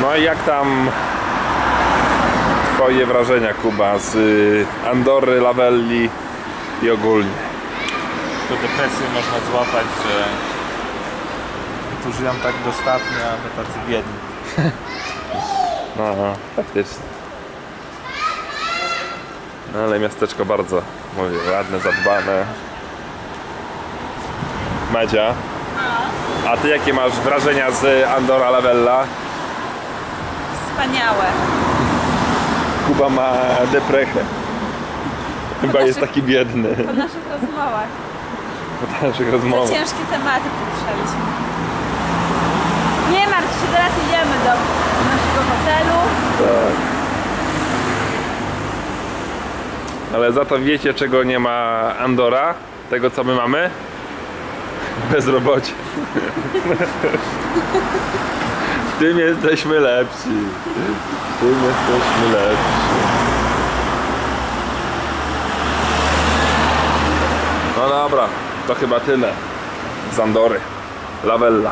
No i jak tam twoje wrażenia Kuba z y, Andory, Lavelli i ogólnie? To depresję można złapać, że tu żyją tak dostatnio, a my tacy biedni. No, faktycznie. No ale miasteczko bardzo, mówię, ładne, zadbane. Madzia, a ty jakie masz wrażenia z Andora Lavella? Wspaniałe. Kuba ma deprechę. Chyba jest taki biedny Po naszych rozmowach. po naszych Za rozmowach. ciężkie tematy poruszaliśmy. Nie martw się, teraz idziemy do naszego hotelu. Tak. Ale za to wiecie czego nie ma Andora? Tego co my mamy? Bezrobocie. Tym jesteśmy lepsi. Tym jesteśmy lepsi. No dobra, to chyba tyle. Z Andory. Lavella.